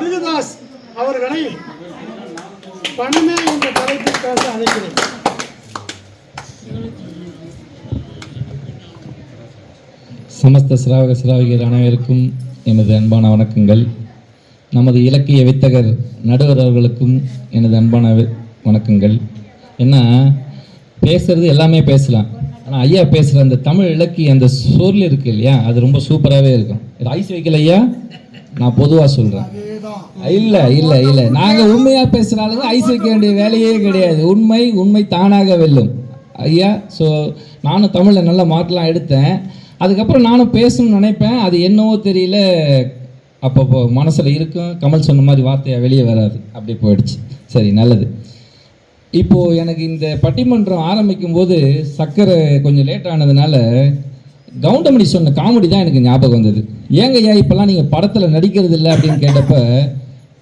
அருகதாஸ் அவர்களை பணமே என்ற தலைப்பிற்காக அழைக்கிறேன். சமஸ்த சிராவக சிராவிகர் அனைவருக்கும் எனது அன்பான வணக்கங்கள். நமது இலக்கிய வித்தகர் நடுவர் அவர்களுக்கும் எனது அன்பான வணக்கங்கள். ஏன்னா பேசுறது எல்லாமே பேசலாம். ஆனால் ஐயா பேசுகிற அந்த தமிழ் இலக்கிய அந்த சொல் இருக்கு இல்லையா? அது ரொம்ப சூப்பராகவே இருக்கும். இது ஐஸ் வைக்கல ஐயா? நான் பொதுவாக சொல்கிறேன் இல்லை இல்லை இல்லை. நாங்கள் உண்மையாக பேசுகிற ஐஸ் வைக்க வேண்டிய வேலையே கிடையாது. உண்மை உண்மை தானாக வெல்லும். ஐயா ஸோ நானும் தமிழில் நல்ல மார்க்லாம் எடுத்தேன். அதுக்கப்புறம் நானும் பேசணும்னு நினைப்பேன். அது என்னவோ தெரியல. அப்பப்போ மனசில் இருக்கும். கமல் சொன்ன மாதிரி வார்த்தையாக வெளியே வராது. அப்படி போயிடுச்சு. சரி நல்லது. இப்போது எனக்கு இந்த பட்டிமன்றம் ஆரம்பிக்கும் போது சக்கரை கொஞ்சம் லேட் ஆனதுனால கவுண்டமணி சொன்ன காமெடி தான் எனக்கு ஞாபகம் வந்தது. ஏங்க ஐயா இப்போல்லாம் நீங்கள் படத்தில் நடிக்கிறது இல்லை அப்படின்னு கேட்டப்ப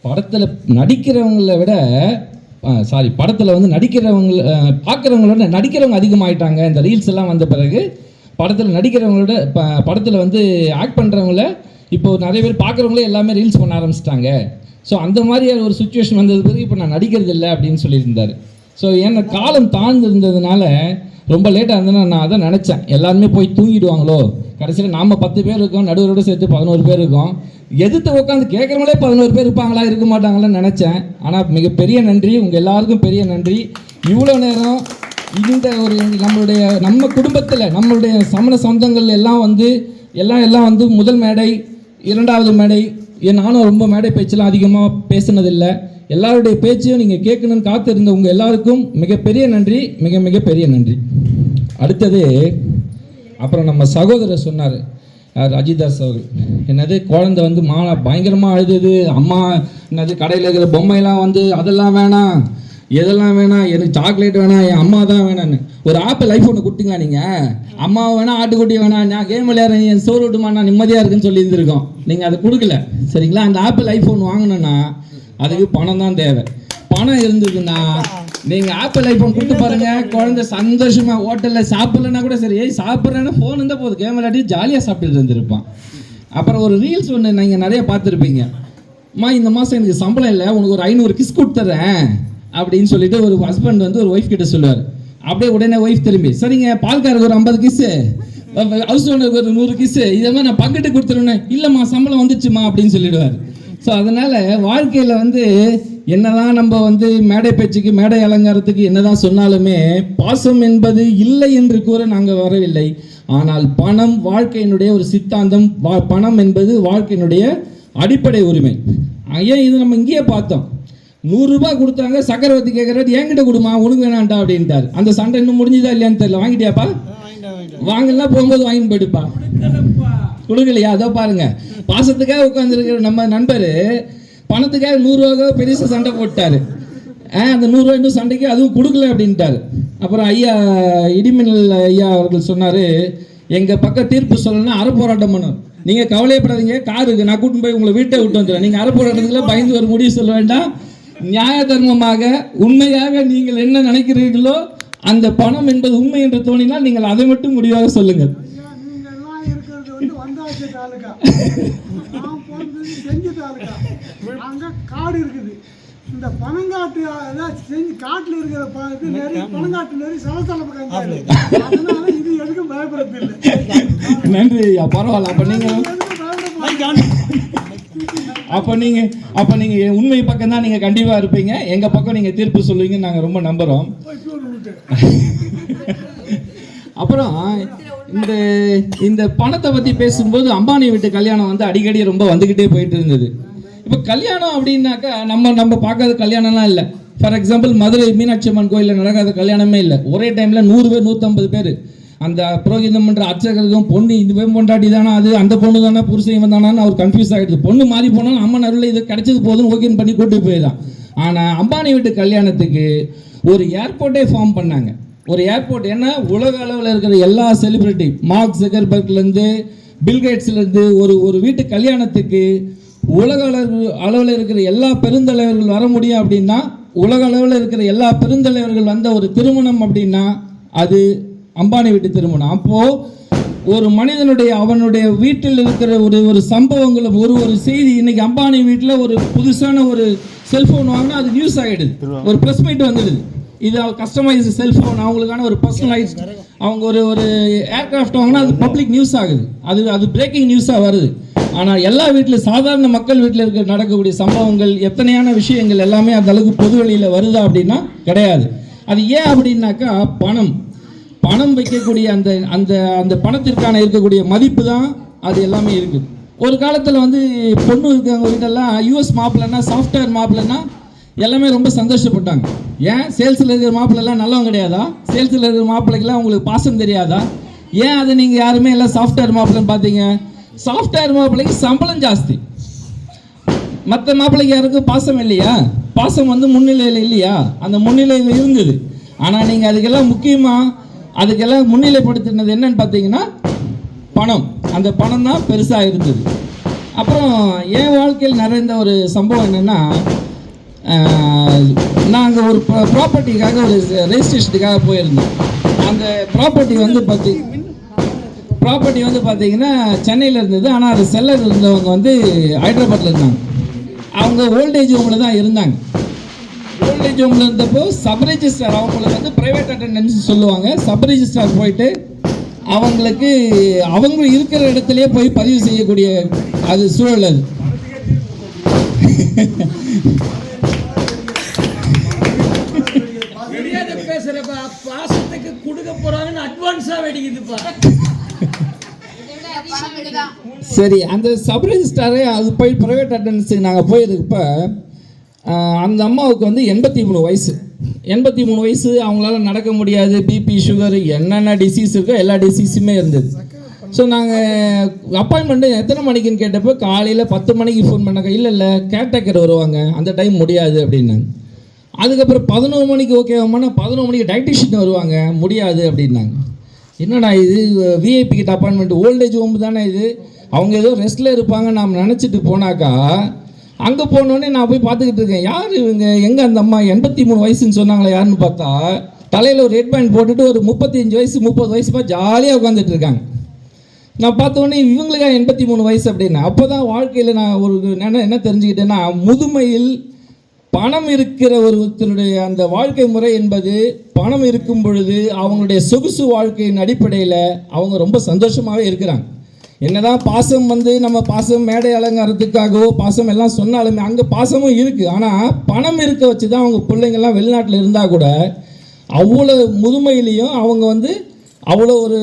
படத்தில் நடிக்கிறவங்கள விட சாரி படத்தில் வந்து நடிக்கிறவங்கள பார்க்குறவங்களோட நடிக்கிறவங்க அதிகமாகிட்டாங்க இந்த ரீல்ஸ் எல்லாம் வந்த பிறகு படத்தில் நடிக்கிறவங்களோட ப படத்தில் வந்து ஆக்ட் பண்ணுறவங்கள இப்போ நிறைய பேர் பார்க்குறவங்களே எல்லாமே ரீல்ஸ் பண்ண ஆரம்பிச்சிட்டாங்க. ஸோ அந்த மாதிரியான ஒரு சுச்சுவேஷன் வந்தது பிறகு இப்போ நான் நடிக்கிறது இல்லை அப்படின்னு சொல்லியிருந்தார். ஸோ என்ன காலம் தாழ்ந்து இருந்ததுனால ரொம்ப லேட்டாக இருந்ததுன்னா நான் அதை நினச்சேன். எல்லாருமே போய் தூங்கிடுவாங்களோ? கடைசியில் நாம் பத்து பேர் இருக்கோம் நடுவரோட சேர்த்து பதினோரு பேர் இருக்கோம். எதிர்த்து உட்காந்து கேட்குறவங்களே பதினோரு பேர் இருப்பாங்களா இருக்க மாட்டாங்களான்னு நினச்சேன். ஆனால் மிகப்பெரிய நன்றி உங்கள் எல்லாருக்கும் பெரிய நன்றி. இவ்வளோ நேரம் இந்த ஒரு நம்மளுடைய நம்ம குடும்பத்தில் நம்மளுடைய சமண சொந்தங்கள் எல்லாம் வந்து எல்லாம் எல்லாம் வந்து முதல் மேடை இரண்டாவது மேடை நானும் ரொம்ப மேடை பேச்செல்லாம் அதிகமாக பேசினதில்லை. எல்லாருடைய பேச்சையும் நீங்கள் கேட்கணும்னு காத்திருந்த உங்கள் எல்லாருக்கும் மிகப்பெரிய நன்றி மிக மிகப்பெரிய நன்றி. அடுத்தது அப்புறம் நம்ம சகோதரர் சொன்னார். யார்? அஜிதாஸ் அவர்கள். என்னது குழந்தை வந்து மா பயங்கரமாக அழுதுது அம்மா என்னது கடையில் இருக்கிற பொம்மையெல்லாம் வந்து அதெல்லாம் வேணாம் எதெல்லாம் வேணாம் எனக்கு சாக்லேட் வேணாம் என் அம்மா தான் வேணான்னு ஒரு ஆப்பிள் ஐஃபோனை கொடுத்தீங்களா நீங்கள் அம்மா வேணாம் ஆட்டுக்குட்டி வேணாம் நான் கேம் விளையாடுறேன் என் சோறு விட்டுமா நான் நிம்மதியாக இருக்குன்னு சொல்லி இருந்திருக்கோம் நீங்கள் அதை கொடுக்கல. சரிங்களா? அந்த ஆப்பிள் ஐஃபோன் வாங்கினோன்னா அதுக்கு பணம் தான் தேவை. பணம் இருந்ததுன்னா நீங்கள் ஆப்பிள் ஐஃபோன் கொடுத்து பாருங்க குழந்தை சந்தோஷமா ஹோட்டலில் சாப்பிடலன்னா கூட சரி ஏய் சாப்பிட்றேன்னா ஃபோன் இருந்தால் போதும். கேம் விளையாடி ஜாலியாக சாப்பிட்டுட்டு இருந்திருப்பான். அப்புறம் ஒரு ரீல்ஸ் ஒன்று நீங்கள் நிறைய பார்த்துருப்பீங்க. அம்மா இந்த மாதம் எனக்கு சம்பளம் இல்லை உனக்கு ஒரு ஐநூறு கிஸ் கொடுத்துட்றேன் அப்படின்னு சொல்லிட்டு ஒரு ஹஸ்பண்ட் வந்து ஒரு ஒய்ஃப் கிட்ட சொல்லுவார். அப்படியே உடனே ஒய்ஃப் திரும்பி சரிங்க பால்காருக்கு ஒரு ஐம்பது கிஸ்ஸு ஹவுஸ் ஓனருக்கு ஒரு நூறு கிஸ்ஸு இதே மாதிரி நான் பங்கிட்டு கொடுத்துருவேன் இல்லைம்மா சம்பளம் வந்துச்சுமா அப்படின்னு சொல்லிடுவார். ஸோ அதனால வாழ்க்கையில் வந்து என்னதான் நம்ம வந்து மேடை பேச்சுக்கு மேடை அலங்காரத்துக்கு என்னதான் சொன்னாலுமே பாசம் என்பது இல்லை என்று கூற நாங்கள் வரவில்லை. ஆனால் பணம் வாழ்க்கையினுடைய ஒரு சித்தாந்தம் வா- பணம் என்பது வாழ்க்கையினுடைய அடிப்படை உரிமை. ஏன் இது நம்ம இங்கேயே பார்த்தோம்? நூறுரூபா கொடுத்தாங்க சக்கரவர்த்தி கேட்குறது என்கிட்ட கொடுமா உனக்கு வேணான்டா அப்படின்ட்டார். அந்த சண்டை இன்னும் முடிஞ்சுதா இல்லையான்னு தெரியல. வாங்கிட்டியாப்பா? வாங்கலாம் போகும்போது வாங்கி போயிடுப்பா கொடுக்கலையா அதோ பாருங்க. பாசத்துக்காக உட்காந்துருக்கிற நம்ம நண்பர் பணத்துக்காக நூறுரூவாக்காக பெருசு சண்டை போட்டாரு ஆ அந்த நூறுரூவா இன்னும் சண்டைக்கு அதுவும் கொடுக்கல அப்படின்ட்டாரு. அப்புறம் ஐயா இடிமின்னல் ஐயா அவர்கள் சொன்னார் எங்கள் பக்கம் தீர்ப்பு சொல்லணும்னா அறப்போராட்டம் பண்ணும் நீங்கள் கவலையப்படாதீங்க. கார் இருக்கு. நான் கூட்டின்னு போய் உங்களை வீட்டை விட்டு வந்துடுறேன். நீங்கள் அறப்போராட்டத்துக்குள்ள பயந்து ஒரு முடிவு சொல்ல வேண்டாம். நியாய தர்மமாக உண்மையாக நீங்கள் என்ன நினைக்கிறீர்களோ அந்த பணம் என்பது உண்மை என்று தோணினால் நீங்கள் அதை மட்டும் முடிவாக சொல்லுங்கள் ஐயா, நீங்க எல்லாம் இருக்கிறது வந்து வந்தாச்சு தாலுகா. நான் பிறந்தது செஞ்சு தாலுகா. அங்க காடு இருக்குது. இந்த பனங்காட்டு செஞ்சு காட்டுல இருக்கிற ப- இது நெறி பனங்காட்டு நெறி சலசல பக்கம் அதனால இது எதுக்கும் பயப்படுறது இல்லை நன்றி ஐயா. பரவாயில்ல. அப்போ நீங்கள் அப்போ நீங்கள் அப்போ நீங்கள் உண்மை பக்கம் தான் நீங்கள் கண்டிப்பாக இருப்பீங்க. எங்கள் பக்கம் நீங்கள் தீர்ப்பு சொல்லுவீங்கன்னு நாங்கள் ரொம்ப நம்புகிறோம் அப்புறம் இந்த இந்த பணத்தை பற்றி பேசும்போது அம்பானி வீட்டு கல்யாணம் வந்து அடிக்கடி ரொம்ப வந்துக்கிட்டே போயிட்டு இருந்தது. இப்போ கல்யாணம் அப்படின்னாக்கா நம்ம நம்ம பார்க்காத கல்யாணம்லாம் இல்லை. ஃபார் எக்ஸாம்பிள் மதுரை மீனாட்சி அம்மன் கோயிலில் நடக்காத கல்யாணமே இல்லை. ஒரே டைமில் நூறு பேர் நூற்றம்பது பேர். அந்த புரோகிதம் பண்ற அர்ச்சகர்களுக்கும் பொண்ணு இந்த பேரும் பொண்டாட்டி தானே அது அந்த பொண்ணு தானே புருஷன் இவன் தானான்னு அவர் கன்ஃபியூஸ் ஆகிடுது பொண்ணு மாறி போனாலும் அம்மன் அருள் இது கிடைச்சது போதும் ஓகேன்னு பண்ணி கூட்டு போயிடலாம் ஆனால் அம்பானி வீட்டு கல்யாணத்துக்கு ஒரு ஏர்போர்ட்டே ஃபார்ம் பண்ணாங்க. ஒரு ஏர்போர்ட் ஏன்னா உலக அளவில் இருக்கிற எல்லா செலிபிரிட்டி மார்க் ஜெகர்பர்க்லேருந்து பில்கேட்ஸ்லேருந்து ஒரு ஒரு வீட்டு கல்யாணத்துக்கு உலக அளவு அளவில் இருக்கிற எல்லா பெருந்தலைவர்கள் வர முடியும் அப்படின்னா உலக அளவில் இருக்கிற எல்லா பெருந்தலைவர்கள் வந்த ஒரு திருமணம் அப்படின்னா அது அம்பானி வீட்டு திருமணம். அப்போது ஒரு மனிதனுடைய அவனுடைய வீட்டில் இருக்கிற ஒரு ஒரு சம்பவங்களும் ஒரு ஒரு செய்தி இன்னைக்கு அம்பானி வீட்டில் ஒரு புதுசான ஒரு செல்ஃபோன் வாங்கினா அது நியூஸ் ஆகிடுது ஒரு ப்ரெஸ் மீட் வந்துடுது. இது கஸ்டமைஸ் செல்ஃபோன் அவங்களுக்கான ஒரு பர்சனலைஸ் அவங்க ஒரு ஒரு ஏர்கிராஃப்ட் வாங்கினா அது பப்ளிக் நியூஸ் ஆகுது. அது அது பிரேக்கிங் நியூஸாக வருது. ஆனால் எல்லா வீட்டில் சாதாரண மக்கள் வீட்டில் இருக்க நடக்கக்கூடிய சம்பவங்கள் எத்தனையான விஷயங்கள் எல்லாமே அந்த அளவுக்கு பொது வெளியில் வருதா அப்படின்னா கிடையாது. அது ஏன் அப்படின்னாக்கா பணம். பணம் வைக்கக்கூடிய அந்த அந்த அந்த பணத்திற்கான இருக்கக்கூடிய மதிப்பு தான் அது எல்லாமே இருக்குது. ஒரு காலத்தில் வந்து பொண்ணு இருக்கிறவங்க வீட்டெல்லாம் யூஎஸ் மாப்பிள்ளைன்னா சாஃப்ட்வேர் மாப்பிள்ளைன்னா எல்லாமே ரொம்ப சந்தோஷப்பட்டாங்க. ஏன்? சேல்ஸில் இருக்கிற மாப்பிள்ளைலாம் நல்லவங்க கிடையாதா? சேல்ஸில் இருக்கிற மாப்பிள்ளைக்கெல்லாம் உங்களுக்கு பாசம் தெரியாதா? ஏன் அதை நீங்கள் யாருமே எல்லாம் சாஃப்ட்வேர் மாப்பிள்ளைன்னு பார்த்தீங்க? சாஃப்ட்வேர் மாப்பிள்ளைக்கு சம்பளம் ஜாஸ்தி. மற்ற மாப்பிள்ளைக்கு யாருக்கும் பாசம் இல்லையா? பாசம் வந்து முன்னிலையில் இல்லையா? அந்த முன்னிலையில் இருந்தது. ஆனால் நீங்கள் அதுக்கெல்லாம் முக்கியமாக அதுக்கெல்லாம் முன்னிலைப்படுத்தினது என்னன்னு பார்த்தீங்கன்னா பணம். அந்த பணம் தான் பெருசாக இருந்தது. அப்புறம் என் வாழ்க்கையில் நிறைந்த ஒரு சம்பவம் என்னென்னா நாங்கள் ஒரு ப்ராப்பர்ட்டிக்காக ஒரு ரெஜிஸ்ட்ரேஷனுக்காக போயிருந்தோம். அந்த ப்ராப்பர்ட்டி வந்து பார்த்தி ப்ராப்பர்ட்டி வந்து பார்த்தீங்கன்னா சென்னையில் இருந்தது. ஆனால் அது செல்லர் இருந்தவங்க வந்து ஹைதராபாத்தில் இருந்தாங்க. அவங்க ஓல்டேஜ் ஹோமில் தான் இருந்தாங்க. ஓல்டேஜ் ஹோமில் இருந்தப்போ சப் ரெஜிஸ்டார் அவங்களுக்கு வந்து ப்ரைவேட் அட்டண்டன்ஸ் சொல்லுவாங்க. சப் ரெஜிஸ்டார் போயிட்டு அவங்களுக்கு அவங்க இருக்கிற இடத்துலையே போய் பதிவு செய்யக்கூடிய அது சூழல் அது. பாசத்துக்கு கொடுக்க போறாங்கன்னு அட்வான்ஸா வெடிக்குதுப்பா. சரி அந்த சப் ரெஜிஸ்டாரே அது போய் ப்ரைவேட் அட்டெண்டன்ஸுக்கு நாங்கள் போயிருக்கப்ப அந்த அம்மாவுக்கு வந்து எண்பத்தி மூணு வயசு. எண்பத்தி மூணு வயசு அவங்களால நடக்க முடியாது. பிபி சுகர் என்னென்ன டிசீஸ் இருக்கோ எல்லா டிசீஸுமே இருந்தது. ஸோ நாங்கள் அப்பாயின்மெண்ட்டு எத்தனை மணிக்குன்னு கேட்டப்போ காலையில் பத்து மணிக்கு ஃபோன் பண்ணாங்க இல்லை இல்லை கேர்டேக்கர் வருவாங்க. அந்த டைம் முடியாது அப்படின்னாங்க அதுக்கப்புறம் பதினோரு மணிக்கு ஓகேவாமான பதினோரு மணிக்கு டயட்டிஷியன் வருவாங்க. முடியாது அப்படின்னாங்க. என்னடா இது? விஐபி கிட்ட அப்பாயின்மெண்ட் ஓல்டேஜ் ஹோம் தானே இது? அவங்க ஏதோ ரெஸ்ட்டில் இருப்பாங்க நாம் நினச்சிட்டு போனாக்கா அங்கே போனோடனே நான் போய் பார்த்துக்கிட்டு இருக்கேன். யார் இவங்க? எங்கே அந்த அம்மா? எண்பத்தி மூணு வயசுன்னு சொன்னாங்களே யாருன்னு பார்த்தா தலையில் ஒரு ரெட் பேண்ட் போட்டுட்டு ஒரு முப்பத்தஞ்சு வயசு முப்பது வயசுமா ஜாலியாக உட்காந்துட்டு இருக்காங்க. நான் பார்த்த உடனே இவங்களுக்கா எண்பத்தி மூணு வயசு அப்படின்னு அப்போ தான் வாழ்க்கையில் நான் ஒரு என்ன என்ன தெரிஞ்சுக்கிட்டேன்னா முதுமையில் பணம் இருக்கிற ஒருத்தருடைய அந்த வாழ்க்கை முறை என்பது பணம் இருக்கும் பொழுது அவங்களுடைய சொகுசு வாழ்க்கையின் அடிப்படையில் அவங்க ரொம்ப சந்தோஷமாகவே இருக்கிறாங்க. என்னதான் பாசம் வந்து நம்ம பாசம் மேடை அலங்காரத்துக்காகவோ பாசம் எல்லாம் சொன்னாலுமே அங்கே பாசமும் இருக்குது ஆனால் பணம் இருக்க வச்சு தான் அவங்க பிள்ளைங்கள்லாம் வெளிநாட்டில் இருந்தால் கூட அவ்வளோ முதுமையிலையும் அவங்க வந்து அவ்வளோ ஒரு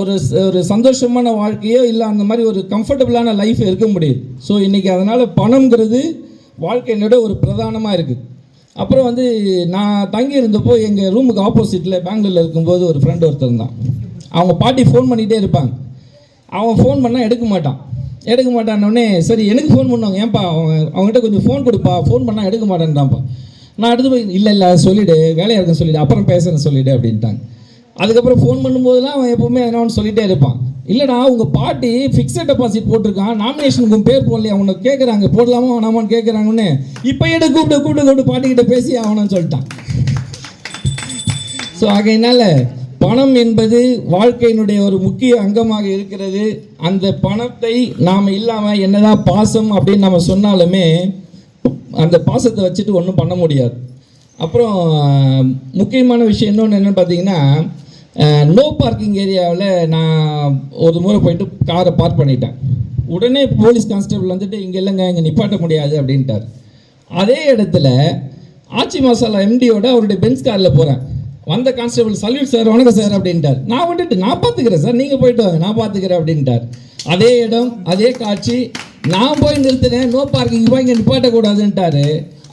ஒரு ஒரு சந்தோஷமான வாழ்க்கையோ இல்லை அந்த மாதிரி ஒரு கம்ஃபர்டபுளான லைஃப் இருக்க முடியுது. ஸோ இன்றைக்கி அதனால் பணம்ங்கிறது வாழ்க்கையினோட ஒரு பிரதானமாக இருக்குது அப்புறம் வந்து நான் தங்கி இருந்தப்போ எங்கள் ரூமுக்கு ஆப்போசிட்டில் பெங்களூரில் இருக்கும்போது ஒரு ஃப்ரெண்ட் ஒருத்தர் தான். அவங்க பாட்டி ஃபோன் பண்ணிகிட்டே இருப்பாங்க. அவன் ஃபோன் பண்ணால் எடுக்க மாட்டான். எடுக்க மாட்டான்னொடனே சரி எனக்கு ஃபோன் பண்ணுவாங்க. ஏன்பா அவங்க அவங்ககிட்ட கொஞ்சம் ஃபோன் கொடுப்பா. ஃபோன் பண்ணால் எடுக்க மாட்டேன்டான்ப்பா நான் எடுத்து போய் இல்லை இல்லை சொல்லிவிடு வேலையாக இருக்குன்னு சொல்லிவிடு அப்புறம் பேசுகிறேன் சொல்லிவிடு அப்படின்ட்டாங்க. அதுக்கப்புறம் ஃபோன் பண்ணும்போதெல்லாம் அவன் எப்போவுமே என்ன ஒன்று சொல்லிகிட்டே இருப்பான். இல்லைடா உங்கள் பாட்டி ஃபிக்ஸட் டெபாசிட் போட்டிருக்கான். நாமினேஷனுக்கு உன் பேர் போடலையா? அவனை கேட்குறாங்க போடலாமா வேணாமான்னு கேட்குறாங்கன்னு இப்போ எடு கூப்பிட்டு கூப்பிட்டு கூப்பிட்டு பாட்டிக்கிட்ட பேசி ஆகணும்னு சொல்லிட்டான். ஸோ ஆகையினால பணம் என்பது வாழ்க்கையினுடைய ஒரு முக்கிய அங்கமாக இருக்கிறது. அந்த பணத்தை நாம் இல்லாமல் என்னதான் பாசம் அப்படின்னு நம்ம சொன்னாலுமே அந்த பாசத்தை வச்சுட்டு ஒன்றும் பண்ண முடியாது. அப்புறம் முக்கியமான விஷயம் இன்னொன்று என்னென்னு பார்த்தீங்கன்னா நோ பார்க்கிங் ஏரியாவில் நான் ஒரு முறை போயிட்டு காரை பார்க் பண்ணிட்டேன். உடனே போலீஸ் கான்ஸ்டபிள் வந்துட்டு இங்கே இல்லைங்க இங்கே நிப்பாட்ட முடியாது அப்படின்ட்டார். அதே இடத்துல ஆச்சி மசாலா எம்டியோட அவருடைய பென்ஸ் காரில் போகிறேன் வந்த கான்ஸ்டபிள் சல்யூட் சார் வணக்கம் சார் அப்படின்ட்டார். நான் வந்துட்டு நான் பார்த்துக்கிறேன் சார் நீங்கள் போயிட்டு வாங்க நான் பார்த்துக்கிறேன் அப்படின்ட்டார். அதே இடம் அதே காட்சி நான் போய் நிறுத்தினேன். நோ பார்க்கிங் போய் இங்கே நிப்பாட்டக்கூடாதுன்ட்டாரு.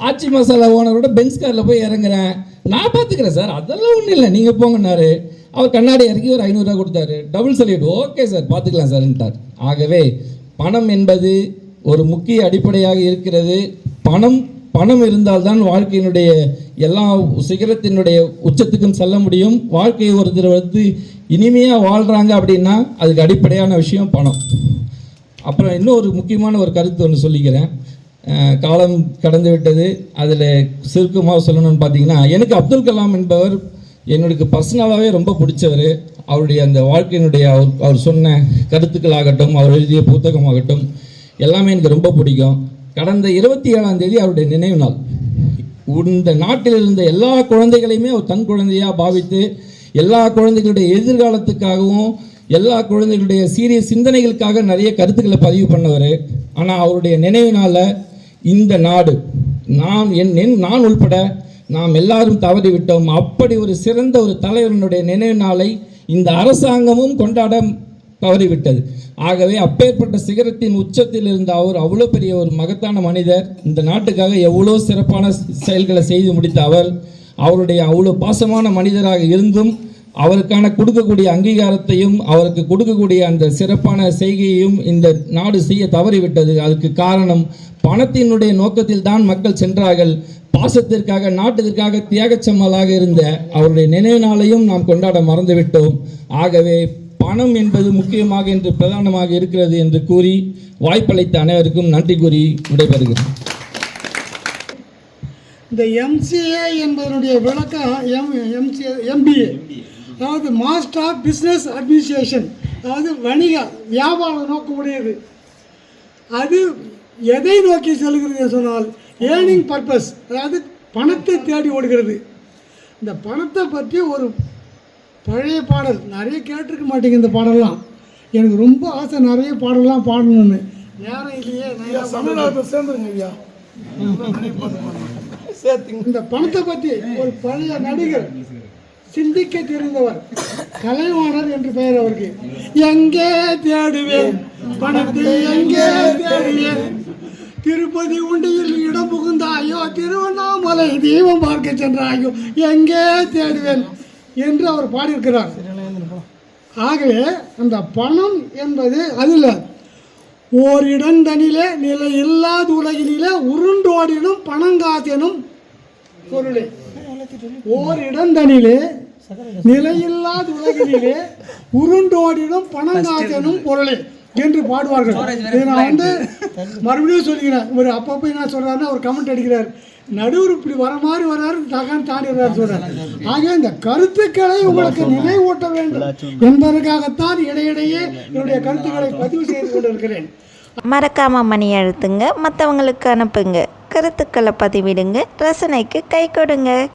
ஆச்சி மசாலா ஓனரோட பென்ஸ் காரில் போய் இறங்குறேன். நான் பார்த்துக்கிறேன் சார் அதெல்லாம் ஒன்றும் இல்லை நீங்கள் போங்கன்னாரு. அவர் கண்ணாடி இறக்கி ஒரு ஐநூறுரூவா கொடுத்தாரு. டபுள் சல்யூட் ஓகே சார் பார்த்துக்கலாம் சார்ன்ட்டார் ஆகவே பணம் என்பது ஒரு முக்கிய அடிப்படையாக இருக்கிறது. பணம் பணம் இருந்தால்தான் வாழ்க்கையினுடைய எல்லா சிகரத்தினுடைய உச்சத்துக்கும் செல்ல முடியும். வாழ்க்கையை ஒருத்தர் வந்து இனிமையாக வாழ்கிறாங்க அப்படின்னா அதுக்கு அடிப்படையான விஷயம் பணம். அப்புறம் இன்னொரு முக்கியமான ஒரு கருத்து ஒன்று சொல்லிக்கிறேன். காலம் கடந்து விட்டது. அதில் சுருக்கமாக சொல்லணும்னு பார்த்தீங்கன்னா எனக்கு அப்துல் கலாம் என்பவர் என்னுடைய பர்சனலாகவே ரொம்ப பிடிச்சவர். அவருடைய அந்த வாழ்க்கையினுடைய அவர் அவர் சொன்ன கருத்துக்களாகட்டும் அவர் எழுதிய புத்தகமாகட்டும் எல்லாமே எனக்கு ரொம்ப பிடிக்கும். கடந்த இருபத்தி ஏழாம் தேதி அவருடைய நினைவு நாள். இந்த நாட்டில் இருந்த எல்லா குழந்தைகளையுமே அவர் தன் குழந்தையாக பாவித்து எல்லா குழந்தைகளுடைய எதிர்காலத்துக்காகவும் எல்லா குழந்தைகளுடைய சீரிய சிந்தனைகளுக்காக நிறைய கருத்துக்களை பதிவு பண்ணவர். ஆனால் அவருடைய நினைவு இந்த நாடு நான் என் என் நான் உள்பட நாம் எல்லாரும் தவறிவிட்டோம். அப்படி ஒரு சிறந்த ஒரு தலைவனுடைய நினைவு நாளை இந்த அரசாங்கமும் கொண்டாட தவறிவிட்டது. ஆகவே அப்பேற்பட்ட சிகரத்தின் உச்சத்தில் இருந்த அவர் அவ்வளோ பெரிய ஒரு மகத்தான மனிதர். இந்த நாட்டுக்காக எவ்வளோ சிறப்பான செயல்களை செய்து முடித்த அவர். அவருடைய அவ்வளோ பாசமான மனிதராக இருந்தும் அவருக்கான கொடுக்கக்கூடிய அங்கீகாரத்தையும் அவருக்கு கொடுக்கக்கூடிய அந்த சிறப்பான செய்கையையும் இந்த நாடு செய்ய தவறிவிட்டது. அதுக்கு காரணம் பணத்தினுடைய நோக்கத்தில் தான் மக்கள் சென்றார்கள். பாசத்திற்காக நாட்டிற்காக தியாகச்சம்மலாக இருந்த அவருடைய நினைவு நாளையும் நாம் கொண்டாட மறந்துவிட்டோம். ஆகவே பணம் என்பது முக்கியமாக என்று பிரதானமாக இருக்கிறது என்று கூறி வாய்ப்பளித்த அனைவருக்கும் நன்றி கூறி விடைபெறுகிறேன். இந்த எம்சிஏ என்பதனுடைய விளக்கம் எம் எம்சிஏ எம்பிஏ அதாவது மாஸ்டர் ஆஃப் பிஸ்னஸ் அட்மினிஸ்ட்ரேஷன் அதாவது வணிக வியாபார நோக்கமுடையது. அது எதை நோக்கி செல்கிறது சொன்னால் ஏர்னிங் பர்பஸ் அதாவது பணத்தை தேடி ஓடுகிறது. இந்த பணத்தை பற்றி ஒரு பழைய பாடல் நிறைய கேட்டிருக்க மாட்டேங்க இந்த பாடல்லாம். எனக்கு ரொம்ப ஆசை நிறைய பாடலாம் பாடணும்னு. நேரம் இல்லையே சேர்ந்துருங்க ஐயா. இந்த பணத்தை பற்றி ஒரு பழைய நடிகர் சிந்திக்க தெரிந்தவர் கலைவாணர் என்று பெயர் அவருக்கு. எங்கே தேடுவேன்? பணத்தை எங்கே தேடுவேன்? திருப்பதி உண்டியில் இடம் புகுந்தாயோ திருவண்ணாமலை தீபம் பார்க்க சென்றாயோ எங்கே தேடுவேன் என்று அவர் பாடியிருக்கிறார். ஆகவே அந்த பணம் என்பது அதில் ஓரிடந்தனிலே நிலை இல்லாத உலகினிலே உருண்டோடினும் பணங்காத்தினும் பொருளே. ஓரிடந்தனிலே நிலையில்லாத உலகினிலே உருண்டோடினும் பணங்காத்தெனும் பொருளே என்று பாடுவார்கள். இதை நான் வந்து மறுபடியும் சொல்லிக்கிறேன் ஒரு அப்பப்போ என்ன சொல்றாருன்னா ஒரு கமெண்ட் அடிக்கிறார். நடுவர் இப்படி வர மாதிரி வர்றாரு தகான் தாண்டிடுறாரு சொல்றாரு. ஆக இந்த கருத்துக்களை உங்களுக்கு நினைவூட்ட வேண்டும் என்பதற்காகத்தான் இடையிடையே என்னுடைய கருத்துக்களை பதிவு செய்து கொண்டிருக்கிறேன். மறக்காம மணி அழுத்துங்க. மற்றவங்களுக்கு அனுப்புங்க. கருத்துக்களை பதிவிடுங்க. ரசனைக்கு கை கொடுங்க.